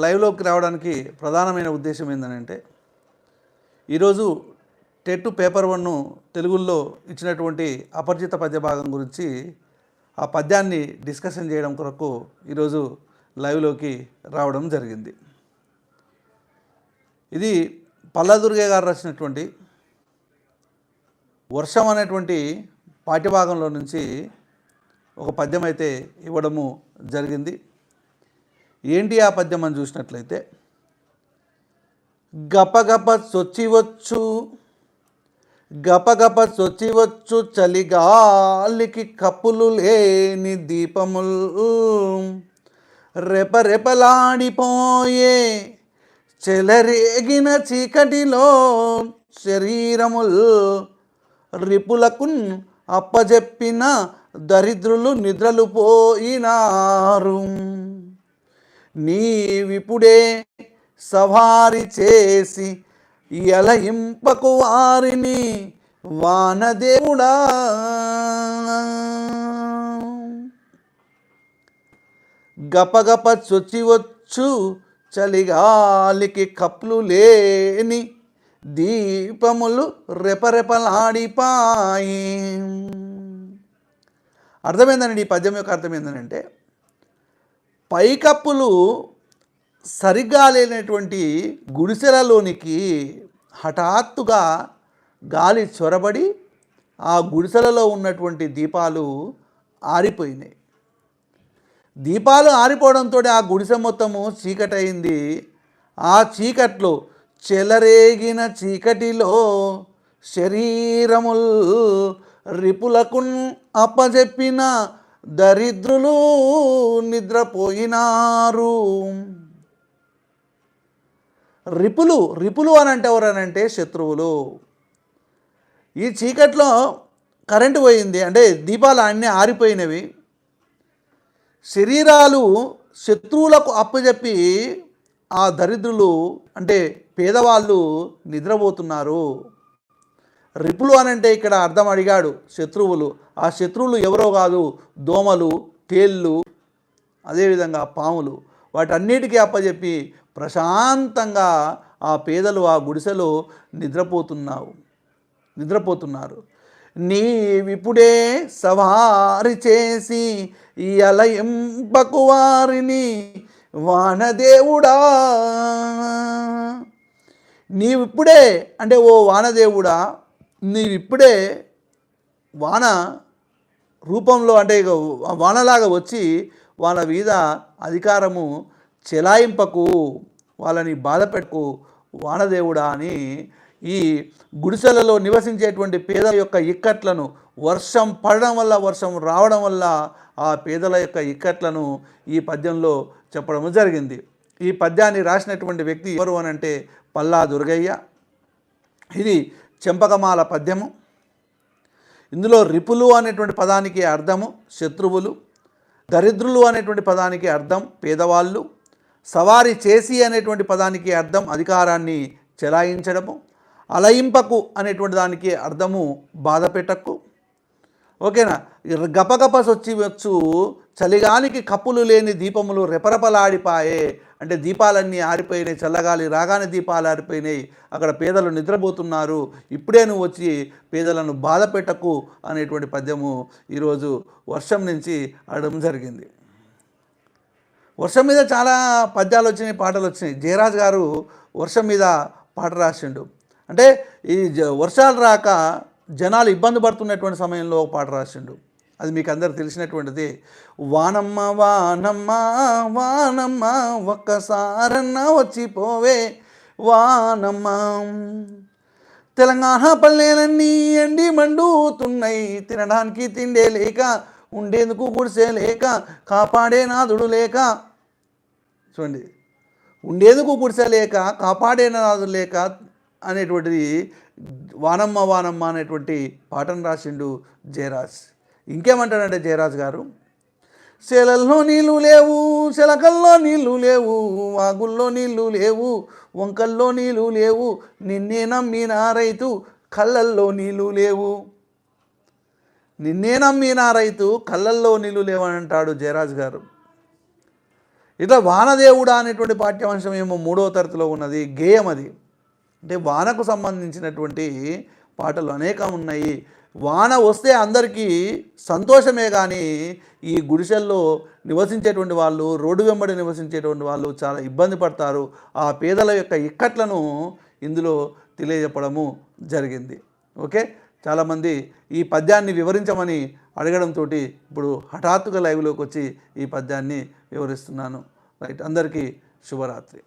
లైవ్లోకి రావడానికి ప్రధానమైన ఉద్దేశం ఏంటంటే ఈరోజు టెట్ పేపర్ వన్ను తెలుగులో ఇచ్చినటువంటి అపరిచిత పద్య భాగం గురించి ఆ పద్యాన్ని డిస్కషన్ చేయడం కొరకు ఈరోజు లైవ్లోకి రావడం జరిగింది. ఇది పల్లదుర్గే గారు రాసినటువంటి వర్షం అనేటువంటి పాఠ్యభాగంలో నుంచి ఒక పద్యం అయితే ఇవ్వడము జరిగింది. ఏంటి ఆ పద్యం అని చూసినట్లయితే గపగప చొచ్చివచ్చు గపగప చొచ్చివచ్చు చలిగాలికి కప్పులు లేని దీపములు రెపరెపలాడిపోయే చెలరేగిన చీకటిలో శరీరముల్ రిపులకు అప్పజెప్పిన దరిద్రులు నిద్రలు పోయినారు. నీవిప్పుడే సవారి చేసి ఎలయింపకు వారిని వానదేవుడా. గపగప చొచ్చివచ్చు చలిగాలికి కప్పులు లేని దీపములు రెపరెపలాడిపాయి. అర్థమైందండి ఈ పద్యం యొక్క అర్థం ఏంటంటే పైకప్పులు సరిగ్గా లేనటువంటి గుడిసెలలోనికి హఠాత్తుగా గాలి చొరబడి ఆ గుడిసెలలో ఉన్నటువంటి దీపాలు ఆరిపోయినాయి. దీపాలు ఆరిపోవడంతో ఆ గుడిసె మొత్తము చీకటయింది ఆ చీకట్లో చెలరేగిన చీకటిలో శరీరముల్ రిపులకు అప్పజెప్పిన దరిద్రులు నిద్రపోయినారు. రిపులు రిపులు అని అంటే ఎవరనంటే శత్రువులు. ఈ చీకట్లో కరెంటు పోయింది అంటే దీపాలు అన్నీ ఆరిపోయినవి. శరీరాలు శత్రువులకు అప్పచెప్పి ఆ దరిద్రులు అంటే పేదవాళ్ళు నిద్రపోతున్నారు. రిపులు అనంటే ఇక్కడ అర్థం అడిగాడు శత్రువులు. ఆ శత్రువులు ఎవరో కాదు దోమలు తేళ్ళు అదేవిధంగా పాములు. వాటన్నిటికీ అప్పచెప్పి ప్రశాంతంగా ఆ పేదలు ఆ గుడిసెలో నిద్రపోతున్నావు నిద్రపోతున్నారు. నీవిప్పుడే సవారి చేసి ఎలయింపకు వారిని వానదేవుడా. నీవిప్పుడే అంటే ఓ వానదేవుడా నీవిప్పుడే వాన రూపంలో అంటే ఇక వానలాగా వచ్చి వాళ్ళ మీద అధికారము చెలాయింపకు వాళ్ళని బాధపెట్టకు వానదేవుడా అని ఈ గుడిసెలలో నివసించేటువంటి పేదల యొక్క ఇక్కట్లను వర్షం పడడం వల్ల వర్షం రావడం వల్ల ఆ పేదల యొక్క ఇక్కట్లను ఈ పద్యంలో చెప్పడం జరిగింది. ఈ పద్యాన్ని రాసినటువంటి వ్యక్తి ఎవరు అని అంటే పల్లా దుర్గయ్య. ఇది చెంపకమాల పద్యము. ఇందులో రిపులు అనేటువంటి పదానికి అర్థము శత్రువులు. దరిద్రులు అనేటువంటి పదానికి అర్థం పేదవాళ్ళు. సవారి చేసి అనేటువంటి పదానికి అర్థం అధికారాన్ని చెలాయించడము. అలయింపకు అనేటువంటి దానికి అర్థము బాధపెట్టకు ఓకేనా? గపగపస్ వచ్చి వచ్చు చలిగానికి కప్పులు లేని దీపములు రెపరెపలాడిపాయే. అంటే దీపాలన్నీ ఆరిపోయినాయి చల్లగాలి రాగానే దీపాలు ఆరిపోయినాయి. అక్కడ పేదలు నిద్రపోతున్నారు. ఇప్పుడే నువ్వు వచ్చి పేదలను బాధ పెట్టకు అనేటువంటి పద్యము ఈరోజు వర్షం నుంచి ఆడడం జరిగింది. వర్షం మీద చాలా పద్యాలు వచ్చినాయి పాటలు వచ్చినాయి జయరాజ్ గారు వర్షం మీద పాట రాసిండు. అంటే ఈ జ- వర్షాలు రాక జనాలు ఇబ్బంది పడుతున్నటువంటి సమయంలో ఒక పాట రాసిండు. అది మీకు అందరు తెలిసినటువంటిది వానమ్మ వానమ్మ వానమ్మ ఒక్కసారన్న వచ్చిపోవే వానమ్మ. తెలంగాణ పల్లెలన్నీ ఎండి మండుతున్నాయి తినడానికి తిండే లేక ఉండేందుకు గుడిసే లేక కాపాడే నాదుడు లేక. చూడండి ఉండేందుకు గుడిసే లేక కాపాడే నాదుడు లేక అనేటువంటిది వానమ్మ వానమ్మ అనేటువంటి పాటను రాసిండు జయరాజ్. ఇంకేమంటాడంటే జయరాజ్ గారు? శెలల్లో నీళ్ళు లేవు శలకల్లో నీళ్ళు లేవు వాగుల్లో నీళ్ళు లేవు వంకల్లో నీళ్ళు లేవు నిన్నే నమ్మిన రైతు కళ్ళల్లో నీళ్ళు లేవు. నిన్నే నమ్మిన రైతు కళ్ళల్లో నీళ్ళు లేవని అంటాడు జయరాజ్ గారు. ఇట్లా వానదేవుడా అనేటువంటి పాఠ్యాంశం ఏమో మూడవ తరగతిలో ఉన్నది గేయం అది. అంటే వానకు సంబంధించినటువంటి పాటలు అనేకం ఉన్నాయి వాన వస్తే అందరికీ సంతోషమే కానీ ఈ గుడిసెల్లో నివసించేటువంటి వాళ్ళు రోడ్డు వెంబడి నివసించేటువంటి వాళ్ళు చాలా ఇబ్బంది పడతారు. ఆ పేదల యొక్క ఇక్కట్లను ఇందులో తెలియజెప్పడము జరిగింది. ఓకే? చాలామంది ఈ పద్యాన్ని వివరించమని అడగడంతో ఇప్పుడు హఠాత్తుగా లైవ్లోకి వచ్చి ఈ పద్యాన్ని వివరిస్తున్నాను. రైట్. అందరికీ శుభరాత్రి.